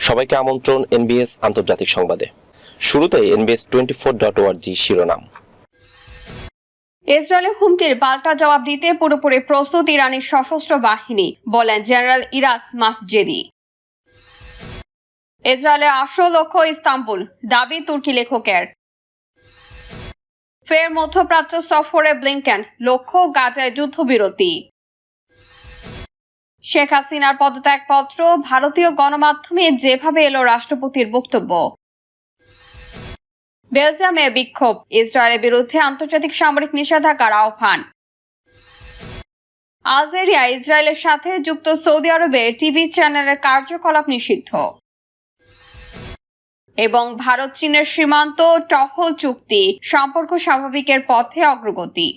সবাইকে আমন্ত্রণ এনবিএস আন্তর্জাতিক সংবাদে। শুরুতে NBS twenty four dot org শিরোনাম। ইসরায়েলের হুমকির পাল্টা জবাব দিতে পুরোপুরি প্রস্তুত ইরানের সশস্ত্র বাহিনী, বলেন জেনারেল ইরাস মাসজেদি। ইসরায়েলের আসল লক্ষ্য ইস্তাম্বুল, দাবি তুর্কি লেখকের। ফের মধ্যপ্রাচ্য সফরে ব্লিংকেন, লক্ষ্য গাজায় যুদ্ধবিরতি। শেখ হাসিনার পদত্যাগপত্র ভারতীয় গণমাধ্যমে যেভাবে এলো রাষ্ট্রপতির বক্তব্য। বেলজিয়ামে বিক্ষোভ, ইসরায়েলের বিরুদ্ধে আন্তর্জাতিক সামরিক নিষেধাজ্ঞার আহ্বান। আলজেরিয়া, ইসরায়েলের সাথে যুক্ত সৌদি আরবে টিভি চ্যানেলের কার্যকলাপ নিষিদ্ধ। এবং ভারত, চীনের সীমান্ত টহল চুক্তি, সম্পর্ক স্বাভাবিকের পথে অগ্রগতি।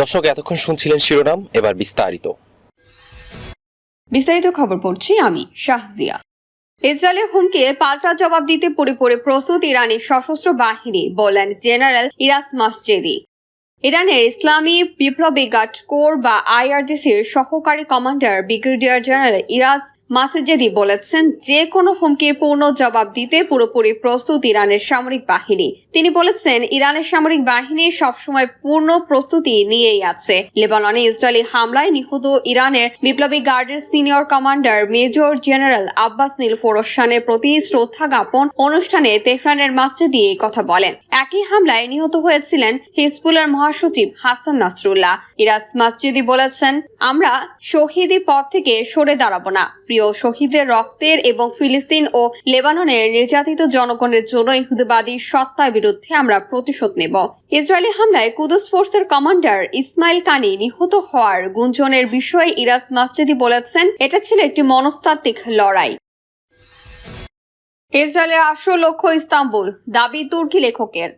দর্শক, এতক্ষণ শুনছিলেন শিরোনাম, এবার বিস্তারিত। বিস্তারিত খবর পড়ছি আমি শাহজিয়া ইসরায়েলের হুমকির পাল্টা জবাব দিতে পুরোপুরি প্রস্তুত ইরানের সশস্ত্র বাহিনী বললেন জেনারেল ইরাস মাসজেদি। ইরানের ইসলামী বিপ্লবী গার্ড কোর বা আইআরজিসির সহকারী commander brigadier general Iraj Masjedi বলেছেন, যে কোনো হুমকির পূর্ণ জবাব দিতে পুরোপুরি প্রস্তুত ইরানের সামরিক বাহিনী। তিনি বলেছেন, ইরানের সামরিক বাহিনী সবসময় পূর্ণ প্রস্তুতি নিয়েই আছে। লেবাননে ইসরায়েলি হামলায় নিহত ইরানের বিপ্লবী গার্ডের senior commander major general Abbas নীল ফোরসানের প্রতি শ্রদ্ধা জ্ঞাপন অনুষ্ঠানে তেহরানের মাসজিদে এই কথা বলেন। একই হামলায় নিহত হয়েছিলেন হিজবুলের মহাসচিব হাসান নাসরুল্লাহ। ইরাস মাসজিদি বলেছেন, আমরা শহীদি পথ থেকে সরে দাঁড়াবো না। প্রিয় শহীদের রক্তের এবং ফিলিস্তিন ও লেবাননের নির্যাতিত জনগণের জন্য ইহুদিবাদী সত্তার বিরুদ্ধে আমরা প্রতিশোধ নেব। ইসরায়েলি হামলায় কুদস ফোর্সের কমান্ডার ইসমাইল কানি নিহত হওয়ার গুঞ্জনের বিষয়ে ইরাস মাসজিদি বলেছেন, এটা ছিল একটি মনস্তাত্ত্বিক লড়াই। ইসরায়েলের আসল লক্ষ্য ইস্তাম্বুল, দাবি তুর্কি লেখকের।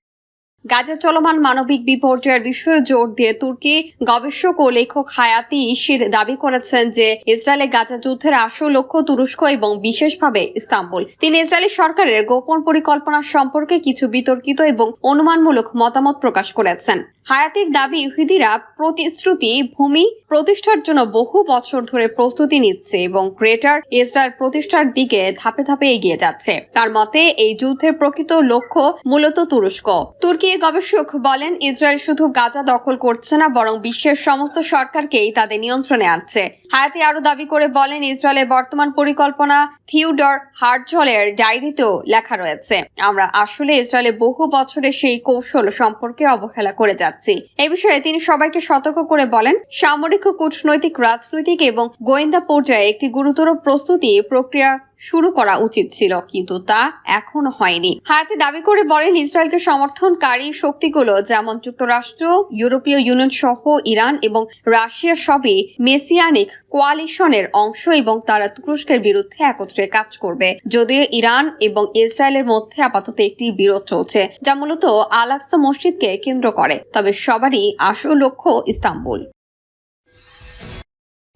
গাজা চলমান মানবিক বিপর্যয়ের বিষয়ে জোর দিয়ে তুর্কি গবেষক ও লেখক হায়াতি ইসির দাবি করেছেন যে ইসরায়েলে গাজা যুদ্ধের আসল লক্ষ্য তুরস্ক এবং বিশেষভাবে ইস্তাম্বুল। তিনি ইসরায়েলি সরকারের গোপন পরিকল্পনা সম্পর্কে কিছু বিতর্কিত এবং অনুমানমূলক মতামত প্রকাশ করেছেন। হায়াতির দাবি ইহুদিরা প্রতিশ্রুতি, ভূমি প্রতিষ্ঠার জন্য বহু বছর ধরে প্রস্তুতি নিচ্ছে এবং গ্রেটার ইসরায়েল প্রতিষ্ঠার দিকে ধাপে ধাপে এগিয়ে যাচ্ছে। তার মতে, এই যুদ্ধের প্রকৃত লক্ষ্য মূলত তুরস্ক। তুর্কি গবেষক বলেন, ইসরায়েল শুধু গাজা দখল করছে না, বরং বিশ্বের সমস্ত সরকারকেই তাদের নিয়ন্ত্রণে আনছে। হায়াতি আরও দাবি করে বলেন ইসরায়েলের বর্তমান পরিকল্পনা থিউডর হার্টজলের ডায়েরিতেও লেখা রয়েছে। আমরা আসলে ইসরায়েলের বহু বছরের সেই কৌশল সম্পর্কে অবহেলা করে যাচ্ছি। এই বিষয়ে তিনি সবাইকে সতর্ক করে বলেন, সামরিক কূটনৈতিক, রাজনৈতিক এবং গোয়েন্দা পর্যায়ে একটি গুরুতর প্রস্তুতি প্রক্রিয়া শুরু করা উচিত ছিল, কিন্তু তা এখনও হয়নি। হায়াতি দাবি করে বলেন ইসরায়েলকে সমর্থনকারী শক্তিগুলো, যেমন যুক্তরাষ্ট্র, ইউরোপীয় ইউনিয়ন সহ ইরান এবং রাশিয়া সবই মেসিয়ানিক কোয়ালিশনের অংশ এবং তারা তুরস্কের বিরুদ্ধে একত্রে কাজ করবে। যদিও ইরান এবং ইসরায়েলের মধ্যে আপাতত একটি বিরোধ চলছে, যা মূলত আলাক্সা মসজিদকে কেন্দ্র করে, তবে সবারই আসল লক্ষ্য ইস্তাম্বুল।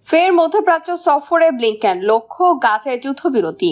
ফের মধ্যপ্রাচ্য সফরে ব্লিংকেন লক্ষ্য গাজায় যুদ্ধবিরতি।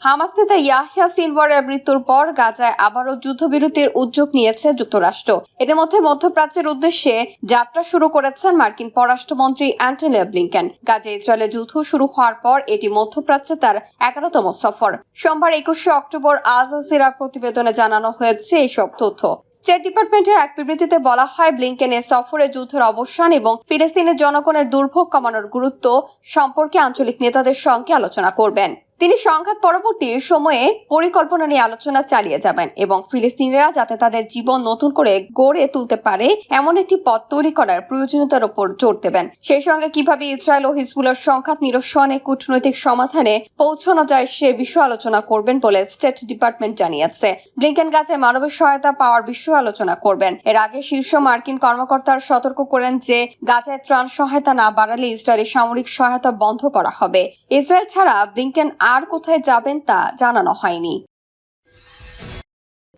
হামাস নেতা ইয়াহিয়া সিলভারের মৃত্যুর পর গাজায় আবারও যুদ্ধবিরতির উদ্যোগ নিয়েছে যুক্তরাষ্ট্র। এর মধ্যে মধ্যপ্রাচ্যের উদ্দেশ্যে যাত্রা শুরু করেছেন মার্কিন পররাষ্ট্রমন্ত্রী অ্যান্টনি ব্লিংকেন। গাজা ইসরায়েলে যুদ্ধ শুরু হওয়ার পর এটি মধ্যপ্রাচ্যে তার এগারোতম সফর। সোমবার একুশে অক্টোবর আজ আজিরা প্রতিবেদনে জানানো হয়েছে এইসব তথ্য। স্টেট ডিপার্টমেন্টের এক বিবৃতিতে বলা হয় ব্লিংকেনের সফরে যুদ্ধের অবসান এবং ফিলিস্তিনের জনগণের দুর্ভোগ কমানোর গুরুত্ব সম্পর্কে আঞ্চলিক নেতাদের সঙ্গে আলোচনা করবেন। তিনি সংঘাত পরবর্তী সময়ে পরিকল্পনা নিয়ে আলোচনা চালিয়ে যাবেন এবং ফিলিস্তিনিরা যাতে তাদের জীবন নতুন করে গড়ে তুলতে পারে, এমন একটি পথ তৈরি করার প্রয়োজনীয়তার উপর জোর দেবেন। সেই সঙ্গে কীভাবে ইসরায়েল ও হিজবুলের সংঘাত নিরসনে কূটনৈতিক সমাধানে পৌঁছানো যায় সে বিষয়ে আলোচনা করবেন বলে স্টেট ডিপার্টমেন্ট জানিয়েছে। ব্লিংকেন গাছে মানবিক সহায়তা পাওয়ার বিষয়ে আলোচনা করবেন। এর আগে শীর্ষ মার্কিন কর্মকর্তারা সতর্ক করেন যে, গাজায় ত্রাণ সহায়তা না বাড়ালে ইসরায়েলি সামরিক সহায়তা বন্ধ করা হবে। ইসরায়েল ছাড়া ব্লিংকেন আর কোথায় যাবেন তা জানানো হয়নি।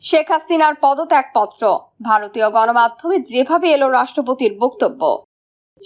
শেখ হাসিনার পদত্যাগপত্র, ভারতীয় গণমাধ্যমে যেভাবে এলো রাষ্ট্রপতির বক্তব্য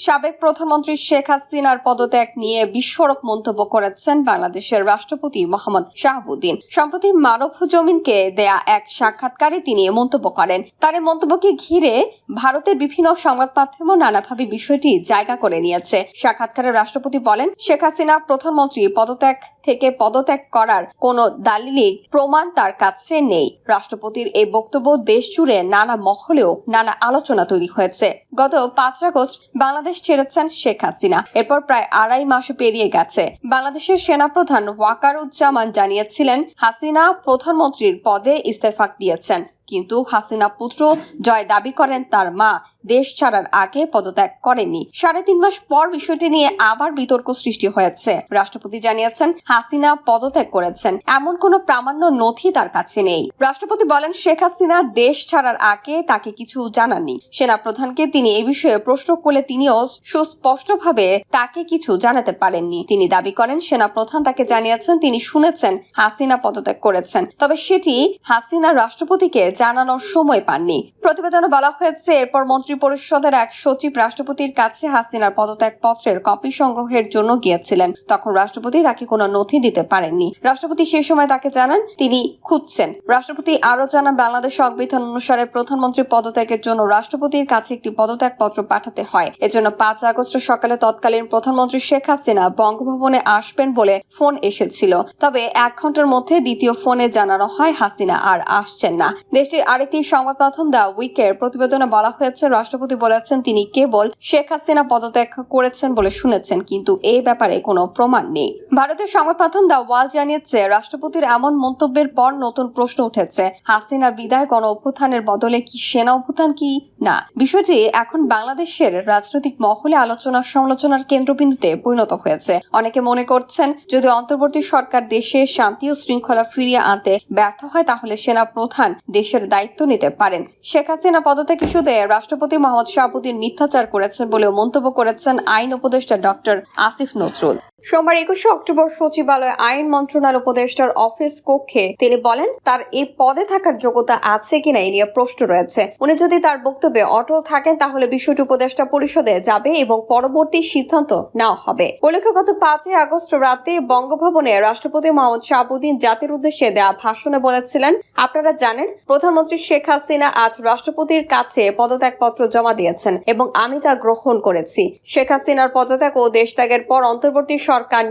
সাবেক প্রধানমন্ত্রী শেখ হাসিনার পদত্যাগ নিয়ে বিস্ফোরক মন্তব্য করেছেন বাংলাদেশের রাষ্ট্রপতি মোহাম্মদ শাহাবুদ্দিন। সম্প্রতি মানব জমিনকে দেয়া এক সাক্ষাৎকারে তিনি মন্তব্য করেন। তার মন্তব্যকে ঘিরে ভারতের বিভিন্ন সংবাদ মাধ্যমও নানাভাবে বিষয়টি জায়গা করে নিয়েছে। সাক্ষাৎকারে রাষ্ট্রপতি বলেন, শেখ হাসিনা প্রধানমন্ত্রী পদত্যাগ থেকে পদত্যাগ করার কোনো দালিলিক প্রমাণ তার কাছে নেই। রাষ্ট্রপতির এই বক্তব্য দেশ জুড়ে নানা মহলেও নানা আলোচনা তৈরি হয়েছে। গত পাঁচ আগস্ট বাংলাদেশ ছেড়েছেন শেখ হাসিনা। এরপর প্রায় আড়াই মাস পেরিয়ে গেছে। বাংলাদেশের সেনাপ্রধান ওয়াকারুজ্জামান জানিয়েছিলেন, হাসিনা প্রধানমন্ত্রীর পদে ইস্তেফাক দিয়েছেন। কিন্তু হাসিনা পুত্র জয় দাবি করেন তার মা। দেশ ছাড়ার আগে পদত্যাগ করেননি। সাড়ে তিন মাস পর বিষয়টি নিয়ে আবার বিতর্ক সৃষ্টি হয়েছে। রাষ্ট্রপতি জানিয়েছেন, হাসিনা পদত্যাগ করেছেন। এমন কোনো প্রামাণ্য নথি তার কাছে নেই। রাষ্ট্রপতি বলেন, শেখ হাসিনা দেশ ছাড়ার আগে তাকে কিছু জানাননি। সেনা প্রধানকে তিনি এ বিষয়ে প্রশ্ন করলে তিনিও সুস্পষ্টভাবে তাকে কিছু জানাতে পারেননি। তিনি দাবি করেন সেনা প্রধান তাকে জানিয়েছেন, তিনি শুনেছেন, হাসিনা পদত্যাগ করেছেন। তবে সেটি হাসিনা রাষ্ট্রপতিকে জানানোর সময় পাননি। প্রতিবেদনে বলা হয়েছে, এরপর মন্ত্রী পরিষদের এক সচিব রাষ্ট্রপতির কাছে হাসিনার পদত্যাগ পত্রের কপি সংগ্রহের জন্য গিয়েছিলেন। তখন রাষ্ট্রপতি তাকে কোনো নথি দিতে পারেননি। রাষ্ট্রপতি সে সময় তাকে জানান, তিনি খুঁজছেন। রাষ্ট্রপতি আরও জানান, বাংলাদেশ সংবিধান অনুসারে প্রধানমন্ত্রী পদত্যাগের জন্য রাষ্ট্রপতির কাছে একটি পদত্যাগ পত্র পাঠাতে হয়। এজন্য পাঁচ আগস্ট সকালে তৎকালীন প্রধানমন্ত্রী শেখ হাসিনা বঙ্গভবনে আসবেন বলে ফোন এসেছিল। তবে এক ঘণ্টার মধ্যে দ্বিতীয় ফোনে জানানো হয়, হাসিনা আর আসছেন না। দেশটির আরেকটি সংবাদ মাধ্যম দ্য উইকের প্রতিবেদনে বলা হয়েছে, রাষ্ট্রপতি বলেছেন তিনি কেবল শেখ হাসিনা পদত্যাগ করেছেন বলে শুনেছেন, কিন্তু এ ব্যাপারে কোনো প্রমাণ নেই। ভারতের সংবাদ মাধ্যম দ্য ওয়াল জানিয়েছে, রাষ্ট্রপতির এমন মন্তব্যের পর নতুন প্রশ্ন উঠেছে, হাসিনার বিদায় গণ অভ্যুত্থানের বদলে কি সেনা অভ্যুত্থান কি না? বিষয়টি এখন বাংলাদেশের রাজনৈতিক মহলে আলোচনা সমালোচনার কেন্দ্রবিন্দুতে পরিণত হয়েছে। অনেকে মনে করছেন, যদি অন্তর্বর্তী সরকার দেশে শান্তি ও শৃঙ্খলা ফিরিয়ে আনতে ব্যর্থ হয়, তাহলে সেনা প্রধান দেশের দায়িত্ব নিতে পারেন। শেখ হাসিনা পদত্যাগ ইস্যুতে রাষ্ট্রপতি মোহাম্মদ শাহাবুদ্দিন মিথ্যাচার করেছেন বলেও মন্তব্য করেছেন আইন উপদেষ্টা ডক্টর আসিফ নজরুল। সোমবার একুশে অক্টোবর সচিবালয় আইন মন্ত্রণালয় উপদেষ্টার অফিস কক্ষে তিনি বলেন, তার এই পদে থাকার যোগ্যতা আছে কিনা এই নিয়ে প্রশ্ন রয়েছে। উনি যদি তার বক্তব্যে অটল থাকেন, তাহলে বিষয়টি উপদেষ্টা পরিষদে যাবে এবং পরবর্তী সিদ্ধান্ত নেওয়া হবে। উল্লেখ্য, গত পাঁচই আগস্ট রাতে বঙ্গভবনে রাষ্ট্রপতি মোহাম্মদ শাহাবুদ্দিন জাতির উদ্দেশ্যে দেওয়া ভাষণে বলেছিলেন, আপনারা জানেন, প্রধানমন্ত্রী শেখ হাসিনা আজ রাষ্ট্রপতির কাছে পদত্যাগপত্র জমা দিয়েছেন এবং আমি তা গ্রহণ করেছি। শেখ হাসিনার পদত্যাগ ও দেশত্যাগের পর অন্তর্বর্তী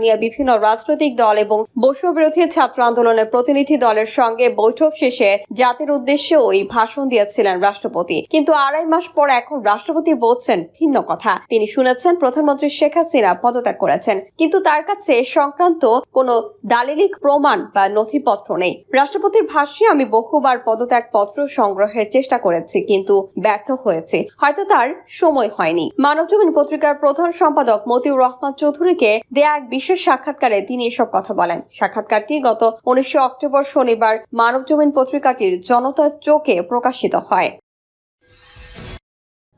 নিয়ে বিভিন্ন রাজনৈতিক দল এবং বৈশ্ব বিরোধী ছাত্র আন্দোলনের প্রতিনিধি দলের সঙ্গে বৈঠক শেষে জাতির উদ্দেশ্যে ওই ভাষণ দিয়েছিলেন রাষ্ট্রপতি। কিন্তু আড়াই মাস পর এখন রাষ্ট্রপতি বলছেন ভিন্ন কথা। তিনি শুনেছেন, প্রধানমন্ত্রী শেখ হাসিনা পদত্যাগ করেছেন। কিন্তু তার কাছে সংক্রান্ত কোনো দালিলিক প্রমাণ বা নথিপত্র নেই। রাষ্ট্রপতির ভাষ্যে, আমি বহুবার পদত্যাগ পত্র সংগ্রহের চেষ্টা করেছি, কিন্তু ব্যর্থ হয়েছে। হয়তো তার সময় হয়নি। মানবজমিন পত্রিকার প্রধান সম্পাদক মতিউর রহমান চৌধুরীকে দেয়া এক বিশেষ সাক্ষাৎকারে তিনি এসব কথা বলেন। সাক্ষাৎকারটি গত উনিশে অক্টোবর শনিবার মানবজমিন পত্রিকাটির জনতার চোখে প্রকাশিত হয়।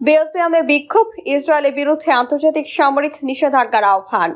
বেলজিয়ামে বিক্ষোভ, ইসরায়েলের বিরুদ্ধে আন্তর্জাতিক সামরিক নিষেধাজ্ঞার আহ্বান।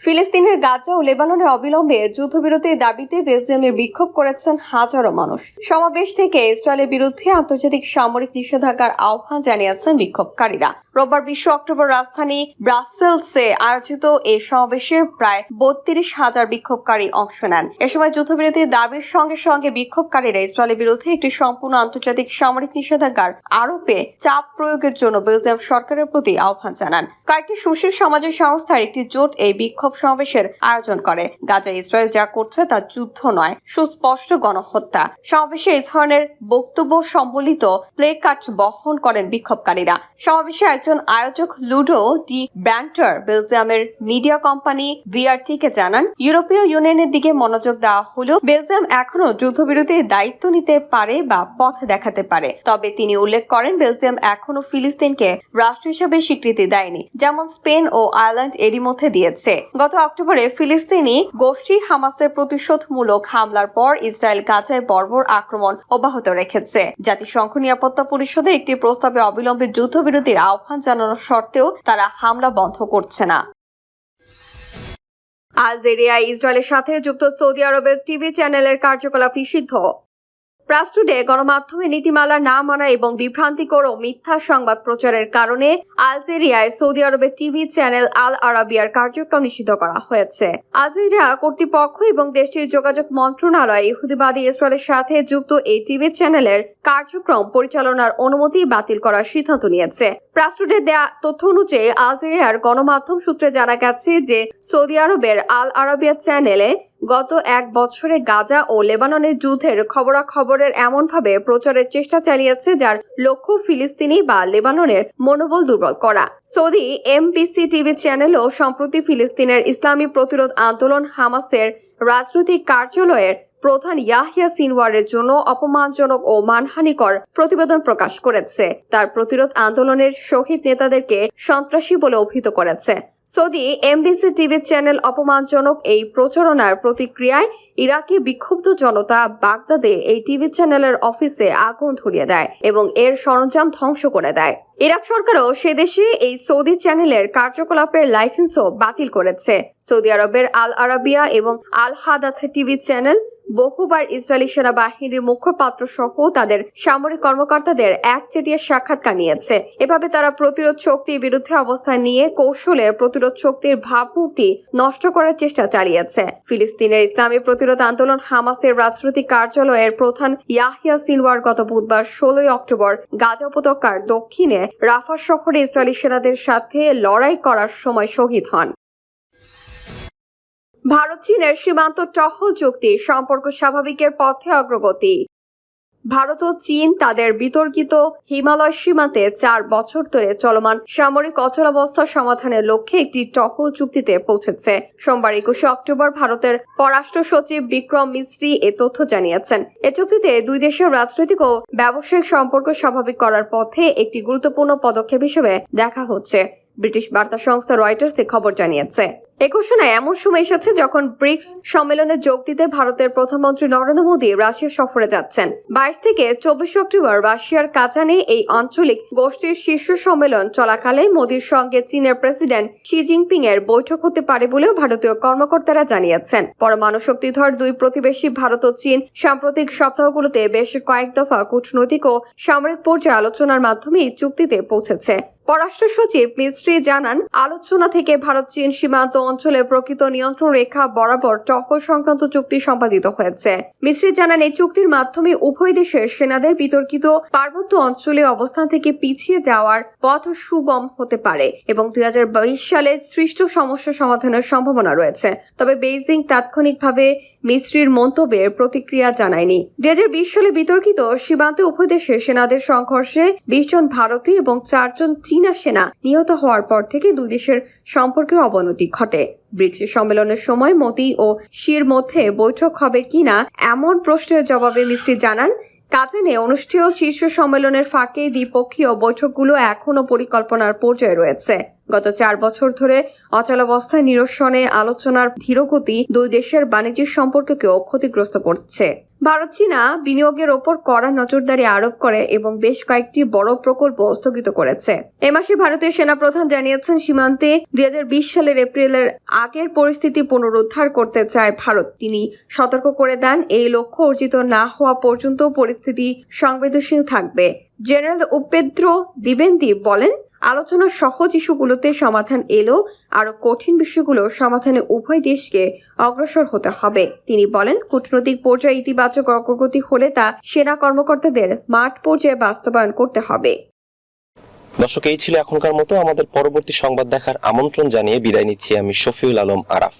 ফিলিস্তিনের গাজা ও লেবাননে অবিলম্বে যুদ্ধবিরতির দাবিতে বেলজিয়ামে বিক্ষোভ করেছেন হাজারো মানুষ। সমাবেশ থেকে ইসরায়েলের বিরুদ্ধে আন্তর্জাতিক সামরিক নিষেধাজ্ঞার আহ্বান জানিয়েছেন বিক্ষোভকারীরা। রোববার বিশ্ব অক্টোবর রাজধানী ব্রাসেলসে আয়োজিত এই সমাবেশে প্রায় বত্রিশ হাজার বিক্ষোভকারী অংশ নেন। এ সময় যুদ্ধবিরতির দাবির সঙ্গে সঙ্গে বিক্ষোভকারীরা ইসরায়েলের বিরুদ্ধে একটি সম্পূর্ণ আন্তর্জাতিক সামরিক নিষেধাজ্ঞার আরোপে চাপ প্রয়োগের জন্য বেলজিয়াম সরকারের প্রতি আহ্বান জানান। কয়েকটি সুশীল সমাজের সংস্থার একটি জোট এই বিক্ষোভ সমাবেশের আয়োজন করে। গাজা ইসরায়েল যা করছে তা যুদ্ধ নয়, সুস্পষ্ট গণহত্যা। সমাবেশে এই ধরনের বক্তব্য সম্বলিত প্লে কার্ড বহন করেন বিক্ষোভকারীরা। সমাবেশে একজন আয়োজক লুডো ডি ব্র্যান্টার বেলজিয়ামের মিডিয়া কোম্পানি বিআরটি কে জানান, ইউরোপীয় ইউনিয়নের দিকে মনোযোগ দেওয়া হলেও বেলজিয়াম এখনও যুদ্ধবিরতির দায়িত্ব নিতে পারে বা পথ দেখাতে পারে। তবে তিনি উল্লেখ করেন, বেলজিয়াম এখনও ফিলিস্তিনকে রাষ্ট্র হিসেবে স্বীকৃতি দেয়নি, যেমন স্পেন ও আয়ারল্যান্ড এরই মধ্যে দিয়েছে। গত অক্টোবরে ফিলিস্তিনি গোষ্ঠী হামাসের প্রতিশোধমূলক হামলার পর ইসরায়েল গাজায় বর্বর আক্রমণ অব্যাহত রেখেছে। জাতিসংঘ নিরাপত্তা পরিষদের একটি প্রস্তাবে অবিলম্বে যুদ্ধবিরতির আহ্বান জানানোর সত্ত্বেও তারা হামলা বন্ধ করছে না। আলজেরিয়া ইসরায়েলের সাথে যুক্ত সৌদি আরবের টিভি চ্যানেলের কার্যকলাপ নিষিদ্ধ। প্রাস্টুডে গণমাধ্যমে নীতিমালা না মানা এবং বিভ্রান্তিকর ও মিথ্যা সংবাদ প্রচারের কারণে আলজেরিয়ায় সৌদি আরবের টিভি চ্যানেল আল আরাবিয়ার কার্যক্রম নিষিদ্ধ করা হয়েছে। আলজেরিয়া কর্তৃপক্ষ এবং দেশটির যোগাযোগ মন্ত্রণালয় ইহুদিবাদী ইসরায়েলের সাথে যুক্ত এই টিভি চ্যানেলের কার্যক্রম পরিচালনার অনুমতি বাতিল করার সিদ্ধান্ত নিয়েছে। প্রাস্টুডে দেয়া তথ্য অনুযায়ী আলজেরিয়ার গণমাধ্যম সূত্রে জানা গেছে যে সৌদি আরবের আল আরাবিয়া চ্যানেলে গত এক বছরে গাজা ও লেবাননের যুদ্ধের খবরাখবরের এমনভাবে প্রচারের চেষ্টা চালিয়েছে যার লক্ষ্য ফিলিস্তিনি বা লেবাননের মনোবল দুর্বল করা। সৌদি এমবিসি টিভি চ্যানেলও সম্প্রতি ফিলিস্তিনের ইসলামী প্রতিরোধ আন্দোলন হামাসের রাজনৈতিক কার্যালয়ের প্রধান ইয়াহিয়া সিনওয়ারের জন্য অপমানজনক ও মানহানিকর প্রতিবেদন প্রকাশ করেছে। তার প্রতিরোধ আন্দোলনের শহীদ নেতাদেরকে সন্ত্রাসী বলে অভিহিত করেছে। সৌদি এমবিসি টিভি চ্যানেল অপমানজনক এই প্রচারণার প্রতিক্রিয়ায় ইরাকি বিক্ষুব্ধ জনতা বাগদাদে এই টিভি চ্যানেলের অফিসে আগুন ধরিয়ে দেয় এবং এর সরঞ্জাম ধ্বংস করে দেয়। ইরাক সরকারও সে দেশে এই সৌদি চ্যানেলের কার্যকলাপের লাইসেন্সও বাতিল করেছে। সৌদি আরবের আল আরাবিয়া এবং আল হাদাথ টিভি চ্যানেল বহুবার ইসরায়েলি সেনাবাহিনীর মুখপাত্র সহ তাদের সামরিক কর্মকর্তাদের একচেটিয়া সাক্ষাৎকার নিয়েছে এভাবে তারা প্রতিরোধ শক্তির বিরুদ্ধে অবস্থান নিয়ে কৌশলে প্রতিরোধ শক্তির ভাবমূর্তি নষ্ট করার চেষ্টা চালিয়েছে। ফিলিস্তিনের ইসলামী প্রতিরোধ আন্দোলন হামাসের রাজনৈতিক কার্যালয়ের প্রধান ইয়াহিয়া সিনওয়ার গত বুধবার ষোলোই অক্টোবর গাজা উপত্যকার দক্ষিণে রাফা শহরে ইসরায়েলি সেনাদের সাথে লড়াই করার সময় শহীদ হন। ভারত চীনের সীমান্ত টহল চুক্তি সম্পর্ক স্বাভাবিকের পথে অগ্রগতি। ভারত ও চীন তাদের বিতর্কিত হিমালয় সীমান্তে চার বছর ধরে চলমান সামরিক অচলাবস্থা সমাধানের লক্ষ্যে একটি টহল চুক্তিতে পৌঁছেছে। সোমবার একুশে অক্টোবর ভারতের পররাষ্ট্র সচিব বিক্রম মিস্ত্রি এ তথ্য জানিয়েছেন। এ চুক্তিতে দুই দেশের রাজনৈতিক ও ব্যবসায়িক সম্পর্ক স্বাভাবিক করার পথে একটি গুরুত্বপূর্ণ পদক্ষেপ হিসেবে দেখা হচ্ছে। ব্রিটিশ বার্তা সংস্থা রয়টার্স এ খবর জানিয়েছে। এ ঘোষণা এমন সময় এসেছে যখন ব্রিক্স সম্মেলনে যোগ দিতে ভারতের প্রধানমন্ত্রী নরেন্দ্র মোদী রাশিয়া সফরে যাচ্ছেন। বাইশ থেকে চব্বিশ অক্টোবর রাশিয়ার কাজানে এই আঞ্চলিক গোষ্ঠীর শীর্ষ সম্মেলন চলাকালে মোদীর সঙ্গে চীনের প্রেসিডেন্ট শি জিনপিং এর বৈঠক হতে পারে বলেও ভারতীয় কর্মকর্তারা জানিয়েছেন। পরমাণু শক্তিধর দুই প্রতিবেশী ভারত ও চীন সাম্প্রতিক সপ্তাহগুলোতে বেশ কয়েক দফা কূটনৈতিক ও সামরিক পর্যায়ে আলোচনার মাধ্যমে এই চুক্তিতে পৌঁছেছে। পররাষ্ট্র সচিব মিস্ত্রি জানান, আলোচনা থেকে ভারত চীন সীমান্ত অঞ্চলে প্রকৃত নিয়ন্ত্রণ রেখা বরাবর টহল সংক্রান্ত চুক্তি সম্পাদিত হয়েছে। মিস্ত্রি জানান, এই চুক্তির মাধ্যমে উভয় দেশের সেনাদের বিতর্কিত পার্বত্য অঞ্চলে অবস্থান থেকে পিছিয়ে যাওয়ার পথ সুগম হতে পারে এবং দুই সালে সৃষ্ট সমস্যা সমাধানের সম্ভাবনা রয়েছে। তবে বেইজিং তাৎক্ষণিকভাবে মিস্ত্রির মন্তব্যের প্রতিক্রিয়া জানায়নি। দুই হাজার বিশ সালে বিতর্কিত সীমান্তে উভয় দেশের সেনাদের সংঘর্ষে বিশ জন ভারতীয় এবং চারজন চীনা সেনা নিহত হওয়ার পর থেকে দুই দেশের সম্পর্কের অবনতি ঘটে। ব্রিক্স সম্মেলনের সময় মতি ও শির মধ্যে বৈঠক হবে কিনা এমন প্রশ্নের জবাবে মিস্ত্রি জানান কাজানে অনুষ্ঠেয় শীর্ষ সম্মেলনের ফাঁকে দ্বিপক্ষীয় বৈঠকগুলো এখনও পরিকল্পনার পর্যায়ে রয়েছে। গত চার বছর ধরে অচলাবস্থায় নিরসনে আলোচনার ধীরগতি দুই দেশের বাণিজ্যিক সম্পর্ককেও ক্ষতিগ্রস্ত করছে। ভারত চীনা বিনিয়োগের ওপর কড়া নজরদারি আরোপ করে এবং বেশ কয়েকটি বড় প্রকল্প স্থগিত করেছে। এ মাসে ভারতের সেনাপ্রধান জানিয়েছেন, সীমান্তে দুই হাজার বিশ সালের এপ্রিলের আগের পরিস্থিতি পুনরুদ্ধার করতে চায় ভারত। তিনি সতর্ক করে দেন, এই লক্ষ্য অর্জিত না হওয়া পর্যন্ত পরিস্থিতি সংবেদনশীল থাকবে। জেনারেল উপেন্দ্র দ্বিবেন্দী বলেন আলোচনার সহজ ইস্যুগুলোতে সমাধান এলো আরও কঠিন বিষয়গুলো সমাধানে উভয় দেশকে অগ্রসর হতে হবে। তিনি বলেন, কূটনৈতিক পর্যায়ে ইতিবাচক অগ্রগতি হলে তা সেনা কর্মকর্তাদের মাঠ পর্যায়ে বাস্তবায়ন করতে হবে। দর্শক, এই ছিল এখনকার মতো। আমাদের পরবর্তী সংবাদ দেখার আমন্ত্রণ জানিয়ে বিদায় নিচ্ছি আমি শফিউল আলম আরাফ।